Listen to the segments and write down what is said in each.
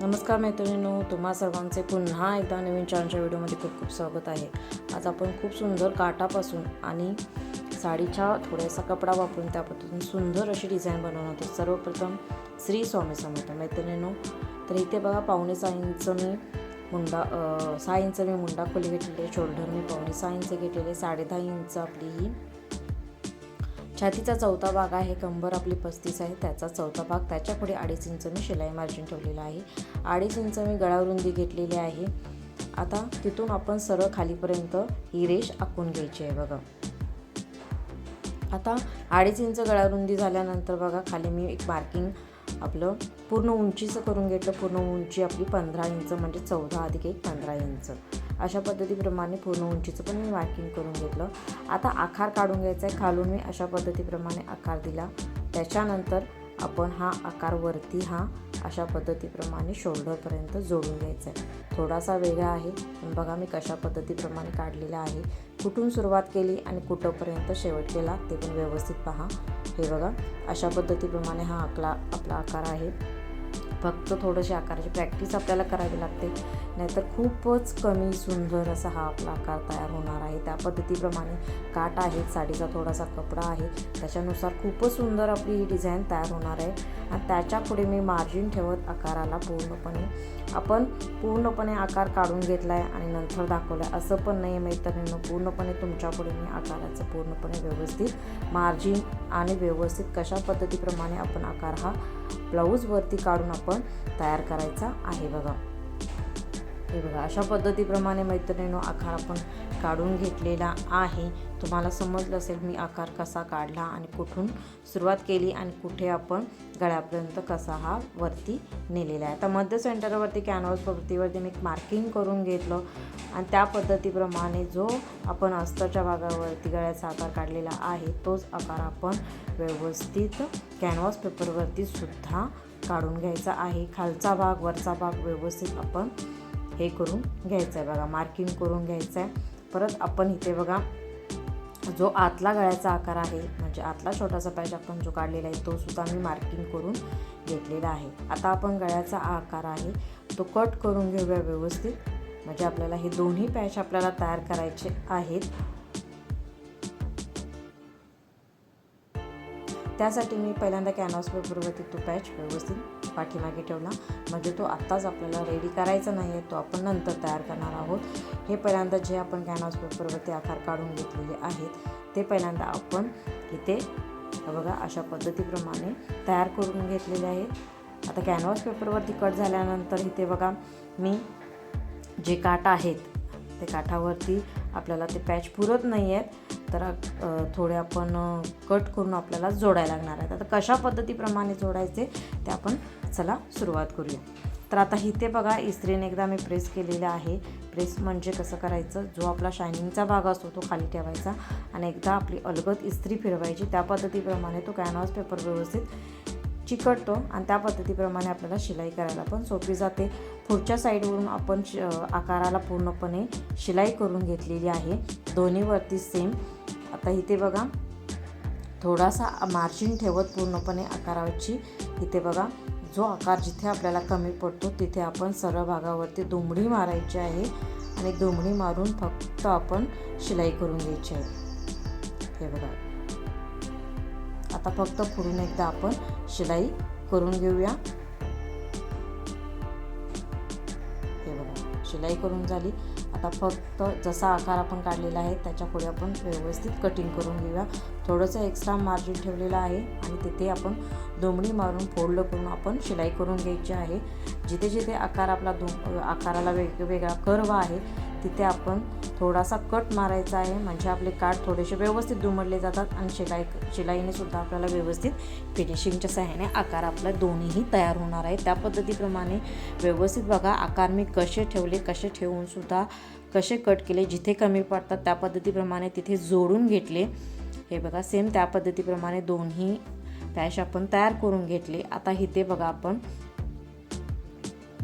नमस्कार मैत्रिणींनो तुम्हा सर्वांचे पुन्हा एकदा नवीन चॅनलच्या व्हिडिओमध्ये खूप खूप स्वागत आहे. आज आपण खूप सुंदर काठापासून आणि साडीच्या थोडासा कपडा वापरून त्या पद्धतीने सुंदर अशी डिझाईन बनवणार आहोत. सर्वप्रथम श्री स्वामी समर्थ. मैत्रिणींनो तर इथे बघा पाहुणे साईंचं मी मुंडा साईंचं सहा इंच मी मुंडा खोली घेतलेली शोल्डर मी पाहुणे सहा इंच घेतलेले साडेदहा इंच आपली ही छातीचा चौथा भाग आहे कंबर आपली पस्तीस आहे त्याचा चौथा भाग त्याच्या पुढे अडीच इंच मी शिलाई मार्जिन ठेवलेला आहे. अडीच इंच मी गळारुंदी घेतलेली आहे. आता तिथून आपण सरळ खालीपर्यंत ही रेष आखून घ्यायची आहे बघा. आता अडीच इंच गळारुंदी झाल्यानंतर बघा खाली मी एक मार्किंग आपलं पूर्ण उंचीचं करून घेतलं. पूर्ण उंची आपली पंधरा इंच म्हणजे चौदा अधिक एक पंधरा इंच. अशा पद्धतीप्रमाणे पूर्ण उंचीचं पण मी मार्किंग करून घेतलं. आता आकार काढून घ्यायचा आहे. खालून मी अशा पद्धतीप्रमाणे आकार दिला. त्याच्यानंतर आपण हा आकार वरती हा अशा पद्धतीप्रमाणे शोल्डरपर्यंत जोडून घ्यायचा आहे. थोडासा वेगळा आहे. पण बघा मी कशा पद्धतीप्रमाणे काढलेला आहे. कुठून सुरुवात केली आणि कुठंपर्यंत शेवट केला ते पण व्यवस्थित पहा. हे बघा अशा पद्धतीप्रमाणे हा आकला आपला आकार आहे. फक्त थोडंशी आकाराची प्रॅक्टिस आपल्याला करावी लागते. नाहीतर खूपच कमी सुंदर असा हा आपला आकार तयार होणार आहे. त्या पद्धतीप्रमाणे काट आहे साडीचा थोडासा कपडा आहे. त्याच्यानुसार खूपच सुंदर आपली ही डिझाईन तयार होणार आहे. आणि त्याच्या पुढे मी मार्जिन ठेवत आकाराला पूर्णपणे. आपण पूर्णपणे आकार काढून घेतला आहे आणि नंतर दाखवलं आहे असं पण नाही मैत्रिणीनं पूर्णपणे तुमच्यापुढे मी आकाराचं पूर्णपणे व्यवस्थित मार्जिन आणि व्यवस्थित कशा पद्धतीप्रमाणे आपण आकार हा ब्लाऊजवरती काढून आपण तयार करायचा आहे बघा. हे बघा अशा पद्धतीप्रमाणे मैत्रिणीनो आकार आपण काढून घेतलेला आहे. तुम्हाला समजलं असेल मी आकार कसा काढला आणि कुठून सुरुवात केली आणि कुठे आपण गळ्यापर्यंत कसा हा वरती नेलेला आहे. आता मध्य सेंटरवरती कॅनव्हास पद्धतीवरती मी एक मार्किंग करून घेतलं आणि त्या पद्धतीप्रमाणे जो आपण अस्तरच्या भागावरती गळ्याचा आकार काढलेला आहे तोच आकार आपण व्यवस्थित कॅनव्हास पेपरवरती सुद्धा काढून घ्यायचा आहे. खालचा भाग वरचा भाग व्यवस्थित आपण हे करून घ्यायचं आहे बघा. मार्किंग करून घ्यायचं आहे. परत आपण इथे बघा जो आतला गळ्याचा आकार आहे म्हणजे आतला छोटासा पॅच आपण जो काढलेला आहे तो सुद्धा मी मार्किंग करून घेतलेला आहे. आता आपण गळ्याचा आकार आहे तो कट करून घेऊया व्यवस्थित. म्हणजे आपल्याला हे दोन्ही पॅच आपल्याला तयार करायचे आहेत. त्यासाठी मी पहिल्यांदा कॅनव्हास पेपरवरती तो पॅच व्यवस्थित पाठीमागे ठेवला. म्हणजे तो आत्ताच आपल्याला रेडी करायचा नाही आहे तो आपण नंतर तयार करणार आहोत. हे पहिल्यांदा जे आपण कॅनव्हास पेपरवरती आकार काढून घेतलेले आहेत ते पहिल्यांदा आपण इथे बघा अशा पद्धतीप्रमाणे तयार करून घेतलेले आहेत. आता कॅनव्हास पेपरवरती कट झाल्यानंतर इथे बघा मी जे काटा आहेत ते काठावरती आपल्याला ते पॅच पुरत नाही आहेत तर थोडे आपण कट करून आपल्याला जोडायला लागणार आहेत. आता कशा पद्धतीप्रमाणे जोडायचे ते आपण चला सुरुवात करूया. तर आता इथे बघा इस्त्रीने एकदा मी प्रेस केलेलं आहे. प्रेस म्हणजे कसं करायचं? जो आपला शायनिंगचा भाग असतो तो खाली ठेवायचा. आणि एकदा आपली अलगद इस्त्री फिरवायची. त्या पद्धतीप्रमाणे तो कॅनव्हास पेपर व्यवस्थित चिकटतो आणि त्या पद्धतीप्रमाणे आपल्याला शिलाई करायला पण सोपी जाते. पुढच्या साईडवरून आपण श आकाराला पूर्णपणे शिलाई करून घेतलेली आहे. दोन्हीवरती सेम आता इथे बघा थोडासा मार्जिन ठेवत पूर्णपणे आकाराची. इथे बघा जो आकार जिथे आपल्याला कमी पडतो तिथे आपण सरळ भागावरती दुमडी मारायची आहे आणि दुमडी मारून फक्त आपण शिलाई करून घ्यायची आहे. हे बघा. आता फक्त पुढून एकदा आपण शिलाई करून घेऊया. हे बघा शिलाई करून झाली. आता फक्त जसा आकार आपण काढलेला आहे त्याच्या पुढे आपण व्यवस्थित कटिंग करून घेऊया. थोडंसं एक्स्ट्रा मार्जिन ठेवलेलं आहे आणि तिथे आपण दुमडी मारून फोल्ड करून आपण शिलाई करून घ्यायची आहे. जिथे जिथे आकार आपला दुम आकाराला वेगवेगळा कर्व आहे तिथे आपण थोडासा कट मारायचा आहे. म्हणजे आपले काठ थोडेसे व्यवस्थित दुमडले जातात आणि शिलाई शिलाईने सुद्धा आपल्याला व्यवस्थित फिनिशिंगच्या सहाय्याने आकार आपला दोन्हीही तयार होणार आहे. त्या पद्धतीप्रमाणे व्यवस्थित बघा आकार मी कसे ठेवले कसे ठेवून सुद्धा कसे कट केले जिथे कमी पडतात त्या पद्धतीप्रमाणे तिथे जोडून घेतले. हे बघा सेम त्या पद्धतीप्रमाणे दोन्ही पॅश आपण तयार करून घेतले. आता इथे बघा आपण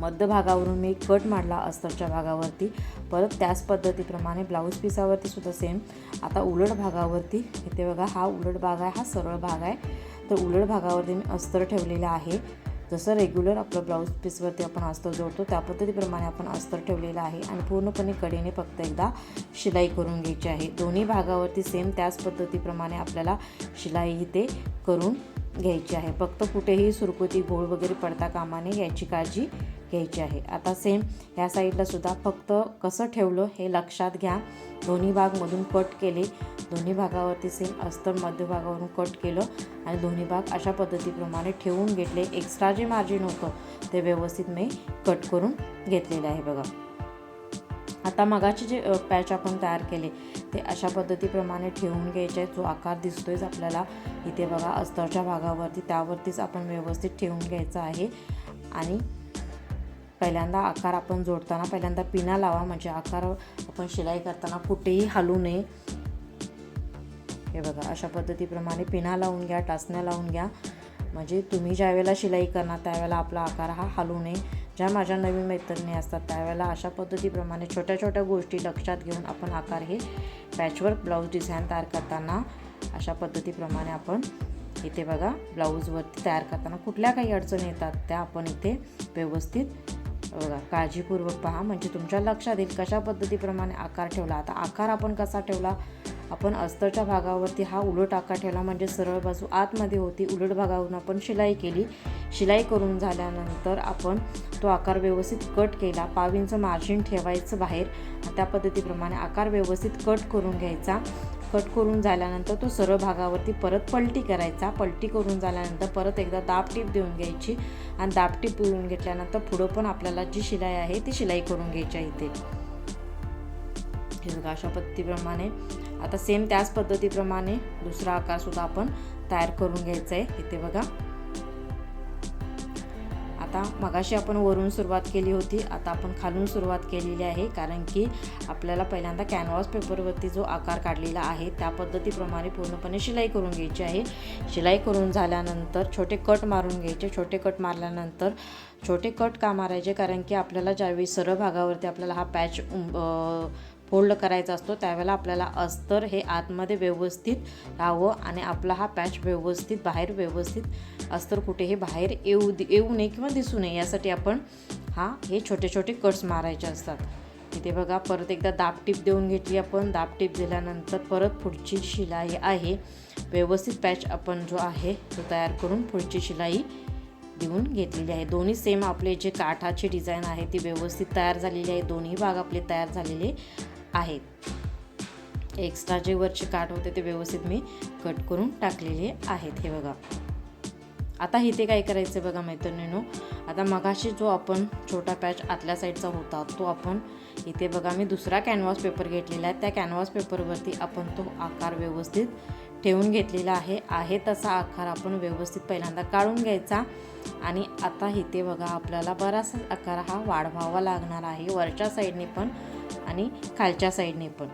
मध्यभागावरून मी कट मारला अस्तरच्या भागावरती. परत त्याच पद्धतीप्रमाणे ब्लाऊज पिसावरती सुद्धा सेम आता उलट भागावरती इथे बघा हा उलट भाग आहे हा सरळ भाग आहे. तर उलट भागावरती मी अस्तर ठेवलेला आहे. जसं रेग्युलर आपलं ब्लाऊज पीसवरती आपण अस्तर जोडतो त्या पद्धतीप्रमाणे आपण अस्तर ठेवलेलं आहे. आणि पूर्णपणे कडेने फक्त एकदा शिलाई करून घ्यायची आहे. दोन्ही भागावरती सेम त्याच पद्धतीप्रमाणे आपल्याला शिलाई इथे करून घ्यायची आहे. फक्त कुठेही सुरकुती गोळ वगैरे पडता कामा नये याची काळजी घ्यायची आहे. आता सेम ह्या साईडला सुद्धा फक्त कसं ठेवलं हे लक्षात घ्या. दोन्ही भागमधून कट केले. दोन्ही भागावरती सेम अस्तर मध्यभागावरून कट केलं आणि दोन्ही भाग अशा पद्धतीप्रमाणे ठेवून घेतले. एक्स्ट्रा जे मार्जिन होतं ते व्यवस्थित मी कट करून घेतलेले आहे बघा. आता मगाचे जे पॅच आपण तयार केले ते अशा पद्धतीप्रमाणे ठेवून घ्यायचे आहेत जो आकार दिसतोयच आपल्याला इथे बघा अस्तरच्या भागावरती त्यावरतीच आपण व्यवस्थित ठेवून घ्यायचं आहे. आणि पहिल्यांदा आकार आपण जोडताना पहिल्यांदा पिना लावा. म्हणजे आकार आपण शिलाई करताना कुठेही हलू नये. हे बघा अशा पद्धतीप्रमाणे पिना लावून घ्या टाचण्या लावून घ्या. म्हणजे तुम्ही ज्यावेळेला शिलाई करणार त्यावेळेला आपला आकार हा हलू नये. ज्या माझ्या नवीन मैत्रिणी असतात त्यावेळेला अशा पद्धतीप्रमाणे छोट्या छोट्या गोष्टी लक्षात घेऊन आपण आकार हे पॅचवर्क ब्लाऊज डिझाईन तयार करताना अशा पद्धतीप्रमाणे आपण इथे बघा ब्लाऊजवरती तयार करताना कुठल्या काही अडचणी येतात त्या आपण इथे व्यवस्थित बघा काळजीपूर्वक पहा. म्हणजे तुमच्या लक्षात येईल कशा पद्धतीप्रमाणे आकार ठेवला. आता आकार आपण कसा ठेवला? आपण अस्तरच्या भागावरती हा उलट आकार ठेवला. म्हणजे सरळ बाजू आतमध्ये होती उलट भागावरून आपण शिलाई केली. शिलाई करून झाल्यानंतर आपण तो आकार व्यवस्थित कट केला. पावींचं मार्जिन ठेवायचं बाहेर. त्या पद्धतीप्रमाणे आकार व्यवस्थित कट करून घ्यायचा. कट करून झाल्यानंतर तो सरळ भागावरती परत पलटी करायचा. पलटी करून झाल्यानंतर परत एकदा दाब टीप देऊन घ्यायची आणि दाब टीप देऊन घेतल्यानंतर पुढं पण आपल्याला जी शिलाई आहे ती शिलाई करून घ्यायची आहे इथे. बघा अशा पद्धतीप्रमाणे. आता सेम त्याच पद्धतीप्रमाणे दुसरा आकारसुद्धा आपण तयार करून घ्यायचा आहे. इथे बघा. आता मगाशी आपण वरून सुरुवात केली होती आता आपण खालून सुरुवात केलेली आहे कारण की आपल्याला पहिल्यांदा कॅनव्हास पेपरवरती जो आकार काढलेला आहे त्या पद्धतीप्रमाणे पूर्णपणे शिलाई करून घ्यायची आहे. शिलाई करून झाल्यानंतर छोटे कट मारून घ्यायचे. छोटे कट मारल्यानंतर छोटे कट का मारायचे? कारण की आपल्याला ज्यावेळी सरळ भागावरती आपल्याला हा पॅच फोल्ड करायचा असतो त्यावेळेला आपल्याला अस्तर हे आतमध्ये व्यवस्थित राहावं आणि आपला हा पॅच व्यवस्थित बाहेर व्यवस्थित अस्तर कुठेही बाहेर येऊ येऊ नये किंवा दिसू नये यासाठी आपण हा हे छोटे छोटे कट्स मारायचे असतात. इथे बघा परत एकदा दाब टीप देऊन घेतली आपण. दाब टीप दिल्यानंतर परत पुढची शिलाई आहे. व्यवस्थित पॅच आपण जो आहे तो तयार करून पुढची शिलाई देऊन घेतलेली आहे. दोन्ही सेम आपले जे काठाची डिझाईन आहे ती व्यवस्थित तयार झालेली आहे. दोन्ही भाग आपले तयार झालेले आहेत. एक्स्ट्रा जे वरचे काठ होते ते व्यवस्थित मी कट करून टाकलेले आहेत. हे बघा. आता इथे काय करायचं बघा मैत्रिणीनो? आता मगाशी जो आपण छोटा पॅच आतल्या साईडचा होता तो आपण इथे बघा मी दुसरा कॅनव्हास पेपर घेतलेला आहे. त्या कॅनव्हास पेपरवरती आपण तो आकार व्यवस्थित ठेवून घेतलेला आहे. आहे तसा आकार आपण व्यवस्थित पहिल्यांदा काढून घ्यायचा. आणि आता इथे बघा आपल्याला बराचसा आकार हा वाढवावा लागणार आहे. वरच्या साईडने पण आणि खालच्या साईडने पण.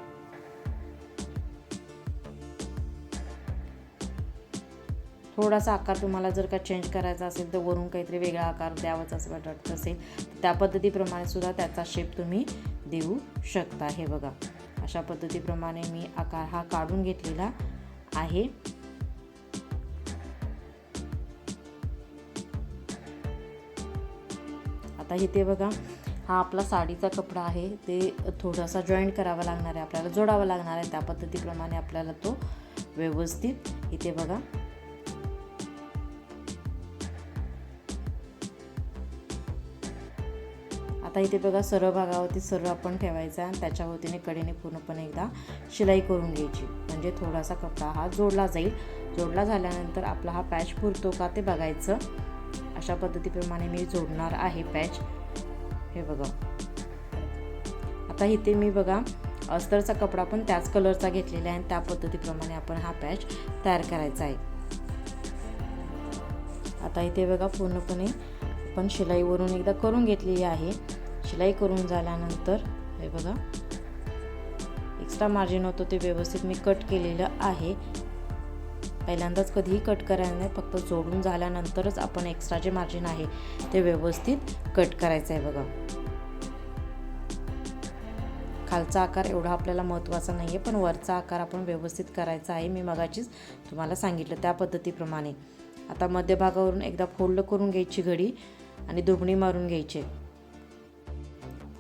थोडासा आकार तुम्हाला जर का चेंज करायचा असेल तर वरून काहीतरी वेगळा आकार द्यावाच असं वाटत असेल त्या पद्धतीप्रमाणे सुद्धा त्याचा शेप तुम्ही देऊ शकता. हे बघा अशा पद्धतीप्रमाणे मी आकार हा काढून घेतलेला आहे. आता इथे बघा हा आपला साडीचा कपडा आहे ते थोडासा जॉईंट करावा लागणार आहे आपल्याला जोडावा लागणार आहे त्या पद्धतीप्रमाणे आपल्याला तो व्यवस्थित इथे बघा आता इथे बघा सर्व भागावरती सर्व आपण ठेवायचा आणि त्याच्या वतीने कडेने पूर्णपणे एकदा शिलाई करून घ्यायची. म्हणजे थोडासा कपडा हा जोडला जाईल. जोडला झाल्यानंतर आपला हा पॅच पुरतो का ते बघायचं. अशा पद्धतीप्रमाणे मी जोडणार आहे पॅच. हे बघा. आता इथे मी बघा अस्तरचा कपडा पण त्याच कलरचा घेतलेला आहे आणि त्या पद्धतीप्रमाणे आपण हा पॅच तयार करायचा आहे. आता इथे बघा पूर्णपणे आपण शिलाईवरून एकदा करून घेतलेली आहे. शिलाई करून झाल्यानंतर हे बघा. एक्स्ट्रा मार्जिन होतं ते व्यवस्थित मी कट केलेलं आहे. पहिल्यांदाच कधीही कट करायला नाही फक्त जोडून झाल्यानंतरच आपण एक्स्ट्रा जे मार्जिन आहे ते व्यवस्थित कट करायचं आहे बघा. खालचा आकार एवढा आपल्याला महत्त्वाचा नाही आहे पण वरचा आकार आपण व्यवस्थित करायचा आहे मी मगाचीच तुम्हाला सांगितलं त्या पद्धतीप्रमाणे. आता मध्यभागावरून एकदा फोल्ड करून घ्यायची घडी आणि दुबणी मारून घ्यायचे.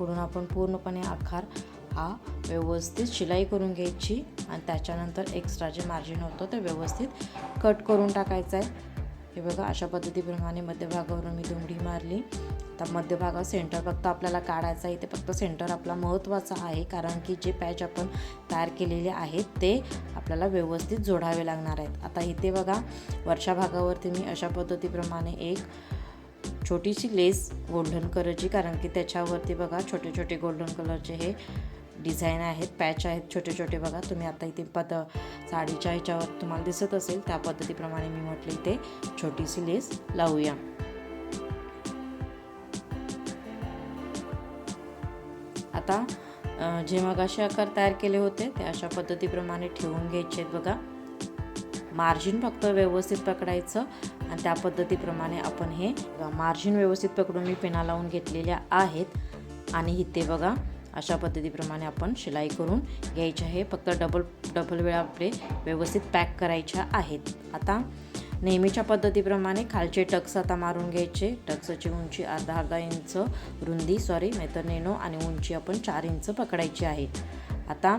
पुढून आपण पूर्णपणे आकार हा व्यवस्थित शिलाई करून घ्यायची आणि त्याच्यानंतर एक्स्ट्रा जे मार्जिन होतं ते व्यवस्थित कट करून टाकायचं आहे. हे बघा अशा पद्धतीप्रमाणे मध्यभागावरून मी दुमडी मारली. आता मध्यभागावर सेंटर फक्त आपल्याला काढायचं आहे इथे फक्त सेंटर आपला महत्त्वाचा आहे कारण की जे पॅच आपण तयार केलेले आहेत ते आपल्याला व्यवस्थित जोडावे लागणार आहेत. आता इथे बघा वर्षा भागावरती मी अशा पद्धतीप्रमाणे एक छोटीशी लेस गोल्डन कलरची कारण की त्याच्यावरती बघा छोटे छोटे गोल्डन कलरचे हे डिझाईन आहेत पॅच आहेत छोटे छोटे बघा. तुम्ही आता इथे पद साडीच्या ह्याच्यावर तुम्हाला दिसत असेल त्या पद्धतीप्रमाणे मी म्हटलं इथे छोटीशी लेस लावूया. आता जे जे असे आकार तयार केले होते ते अशा पद्धतीप्रमाणे ठेवून घ्यायचे आहेत बघा. मार्जिन फक्त व्यवस्थित पकडायचं आणि त्या पद्धतीप्रमाणे आपण हे मार्जिन व्यवस्थित पकडून मी पेना लावून घेतलेल्या आहेत. आणि इथे बघा अशा पद्धतीप्रमाणे आपण शिलाई करून घ्यायची आहे फक्त डबल डबल वेळा आपले व्यवस्थित पॅक करायच्या आहेत. आता नेहमीच्या पद्धतीप्रमाणे खालचे टक्स आता मारून घ्यायचे. टक्सची उंची अर्धा अर्धा इंच रुंदी सॉरी नाहीतर नेनो आणि उंची आपण चार इंच पकडायची आहे. आता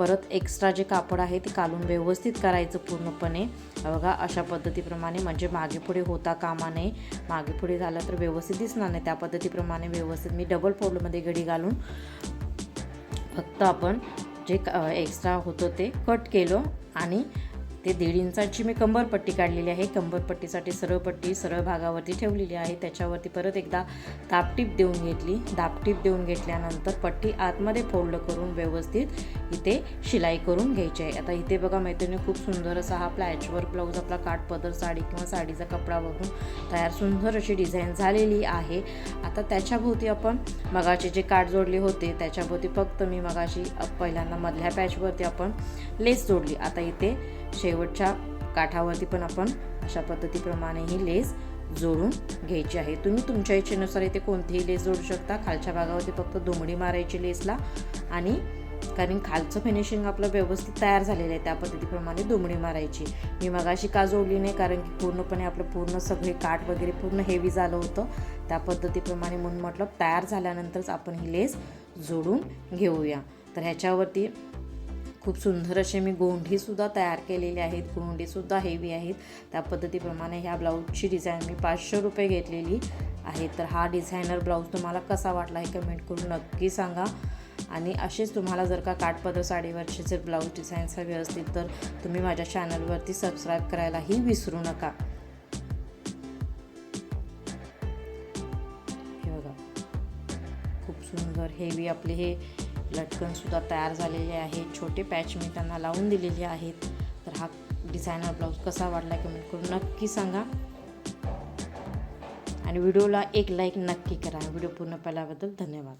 परत एक्स्ट्रा जे कापड आहे ते कालून व्यवस्थित करायचं पूर्णपणे. बघा अशा पद्धतीप्रमाणे म्हणजे मागे पुढे होता कामा नये. मागे पुढे झालं तर व्यवस्थित दिसणार नाही. त्या पद्धतीप्रमाणे व्यवस्थित मी डबल फोल्डमध्ये घडी घालून फक्त आपण जे एक्स्ट्रा होतं ते कट केलं आणि ते दीड इंचाची मी कंबरपट्टी काढलेली आहे. कंबरपट्टीसाठी सरळ पट्टी सरळ भागावरती ठेवलेली आहे. त्याच्यावरती परत एकदा दापटीप देऊन घेतली. दापटीप देऊन घेतल्यानंतर पट्टी आतमध्ये फोल्ड करून व्यवस्थित इथे शिलाई करून घ्यायची आहे. आता इथे बघा मैत्रिणी खूप सुंदर असा हा प्लॅचवर्क ब्लाऊज आपला काठपदर साडी किंवा साडीचा कपडा बघून तयार सुंदर अशी डिझाईन झालेली आहे. आता त्याच्याभोवती आपण मगाचे जे काठ जोडले होते त्याच्याभोवती फक्त मी मगाशी पहिल्यांदा मधल्या पॅचवरती आपण लेस जोडली. आता इथे शेवटच्या काठावरती पण आपण अशा पद्धतीप्रमाणे ही लेस जोडून घ्यायची आहे. तुम्ही तुमच्या इच्छेनुसार इथे कोणतीही लेस जोडू शकता. खालच्या भागावरती फक्त दुमडी मारायची लेसला आणि कारण खालचं फिनिशिंग आपलं व्यवस्थित तयार झालेलं आहे त्या पद्धतीप्रमाणे दुमडी मारायची. मी मगाशी का जोडली नाही? कारण की पूर्णपणे आपलं पूर्ण सगळे काठ वगैरे पूर्ण हेवी झालं होतं. त्या पद्धतीप्रमाणे म्हणून म्हटलं तयार झाल्यानंतरच आपण ही लेस जोडून घेऊया. तर ह्याच्यावरती खूप सुंदर असे मी गोंडीसुद्धा तयार केलेले आहेत. गोंडीसुद्धा हेवी आहेत. त्या पद्धतीप्रमाणे ह्या ब्लाऊजची डिझाईन मी पाचशे रुपये घेतलेली आहे. तर हा डिझायनर ब्लाऊज तुम्हाला कसा वाटला हे कमेंट करून नक्की सांगा. आणि असेच तुम्हाला जर का काठपदर साडीवरचे जर ब्लाऊज डिझाईन्स हवे असतील तर तुम्ही माझ्या चॅनलवरती सबस्क्राईब करायलाही विसरू नका. हे बघा. खूप सुंदर हेवी आपले हे लटकनसुद्धा तयार झालेले आहेत छोटे पॅच मी त्यांना लावून दिलेले आहेत. तर हा डिझायनर ब्लाऊज कसा वाटला कमेंट करून नक्की सांगा. आणि व्हिडिओला एक लाईक नक्की करा. व्हिडिओ पूर्ण पाहिल्याबद्दल धन्यवाद.